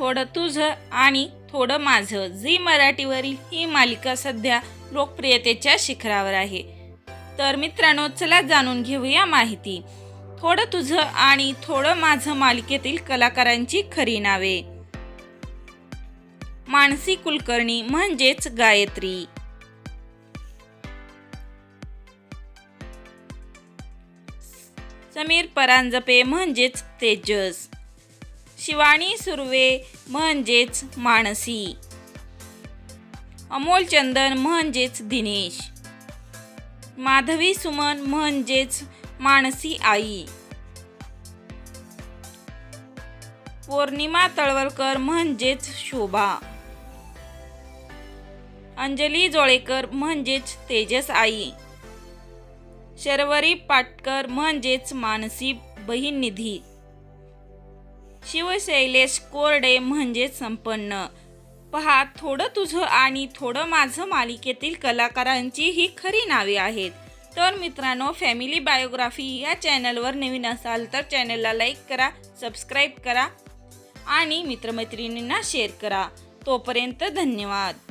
थोडं तुझं आणि थोडं माझं. झी मराठीवरील ही मालिका सध्या लोकप्रियतेच्या शिखरावर आहे. तर मित्रांनो चला जाणून घेऊया माहिती. थोडं तुझं आणि थोडं माझं मालिकेतील कलाकारांची खरी नावे. मानसी कुलकर्णी म्हणजेच गायत्री. समीर परांजपे म्हणजेच तेजस. शिवानी सुर्वे म्हणजेच मानसी. अमोल चंदन म्हणजेच दिनेश. माधवी सुमन म्हणजेच मानसी आई. पौर्णिमा तळवलकर म्हणजेच शोभा. अंजली जोळेकर म्हणजेच तेजस आई. शर्वरी पाटकर म्हणजेच मानसी बहीण निधी शिवशैलेश कोरडे म्हणजेच संपन्न. पहा थोडं तुझं आणि थोडं माझं मालिकेतील कलाकारांची ही खरी नावे आहेत. तर मित्रांनो फॅमिली बायोग्राफी या चॅनलवर नवीन असाल तर चॅनलला लाईक करा सबस्क्राईब करा आणि मित्रमैत्रिणींना शेअर करा. तोपर्यंत धन्यवाद.